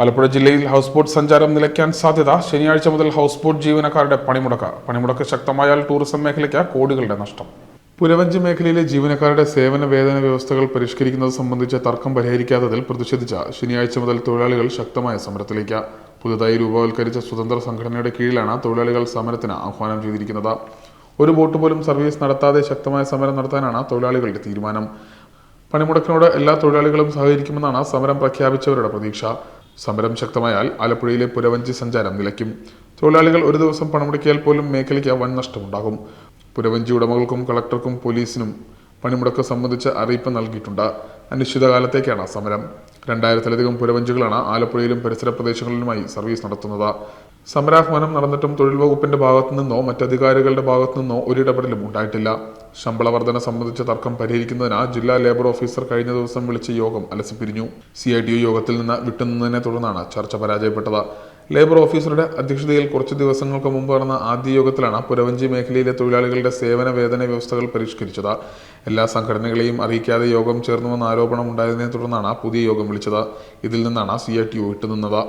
ആലപ്പുഴ ജില്ലയിൽ house boat സഞ്ചാരം നിലയ്ക്കാൻ സാധ്യത. ശനിയാഴ്ച മുതൽ ഹൗസ് ബോട്ട് ജീവനക്കാരുടെ പണിമുടക്ക. പണിമുടക്ക് ശക്തമായാൽ ടൂറിസം മേഖലയ്ക്ക് കോടികളുടെ നഷ്ടം. പുരവഞ്ചി മേഖലയിലെ ജീവനക്കാരുടെ സേവന വേതന വ്യവസ്ഥകൾ പരിഷ്കരിക്കുന്നത് സംബന്ധിച്ച തർക്കം പരിഹരിക്കാത്തതിൽ പ്രതിഷേധിച്ച ശനിയാഴ്ച മുതൽ തൊഴിലാളികൾ ശക്തമായ സമരത്തിലേക്ക്. പുതുതായി രൂപവൽക്കരിച്ച സ്വതന്ത്ര സംഘടനയുടെ കീഴിലാണ് തൊഴിലാളികൾ സമരത്തിന് ആഹ്വാനം ചെയ്തിരിക്കുന്നത്. ഒരു ബോട്ട് പോലും സർവീസ് നടത്താതെ ശക്തമായ സമരം നടത്താനാണ് തൊഴിലാളികളുടെ തീരുമാനം. പണിമുടക്കിനോട് എല്ലാ തൊഴിലാളികളും സഹകരിക്കുമെന്നാണ് സമരം പ്രഖ്യാപിച്ചവരുടെ പ്രതീക്ഷ. സമരം ശക്തമായാൽ ആലപ്പുഴയിലെ പുരവഞ്ചി സഞ്ചാരം നിലയ്ക്കും. തൊഴിലാളികൾ ഒരു ദിവസം പണമുടക്കിയാൽ പോലും മേഖലയ്ക്ക് വൻ നഷ്ടമുണ്ടാകും. പുരവഞ്ചി ഉടമകൾക്കും കളക്ടർക്കും പോലീസിനും പണിമുടക്ക് സംബന്ധിച്ച് അറിയിപ്പ് നൽകിയിട്ടുണ്ട്. അനിശ്ചിതകാലത്തേക്കാണ് സമരം. രണ്ടായിരത്തിലധികം പുരവഞ്ചികളാണ് ആലപ്പുഴയിലും പരിസര പ്രദേശങ്ങളിലുമായി സർവീസ് നടത്തുന്നത്. സമരാഹ്വാനം നടന്നിട്ടും തൊഴിൽ വകുപ്പിന്റെ ഭാഗത്തു നിന്നോ മറ്റധികാരികളുടെ ഭാഗത്തു നിന്നോ ഒരിടപെടലും ഉണ്ടായിട്ടില്ല. ശമ്പള വർധന സംബന്ധിച്ച തർക്കം പരിഹരിക്കുന്നതിന് ജില്ലാ ലേബർ ഓഫീസർ കഴിഞ്ഞ ദിവസം വിളിച്ച യോഗം അലസിപ്പിരിഞ്ഞു. സി ഐ ടി യോഗത്തിൽ നിന്ന് വിട്ടുനിന്നതിനെ തുടർന്നാണ് ചർച്ച പരാജയപ്പെട്ടത്. ലേബർ ഓഫീസറുടെ അധ്യക്ഷതയിൽ കുറച്ച് ദിവസങ്ങൾക്ക് മുമ്പ് നടന്ന ആദ്യ യോഗത്തിലാണ് പുരവഞ്ചി മേഖലയിലെ തൊഴിലാളികളുടെ സേവന വേതന വ്യവസ്ഥകൾ പരിഷ്കരിച്ചത്. എല്ലാ സംഘടനകളെയും അറിയിക്കാതെ യോഗം ചേർന്നുവെന്ന ആരോപണം ഉണ്ടായതിനെ തുടർന്നാണ് പുതിയ യോഗം വിളിച്ചത്. ഇതിൽ നിന്നാണ് സി ഐ ടി ഒ വിട്ടുനിന്നത്.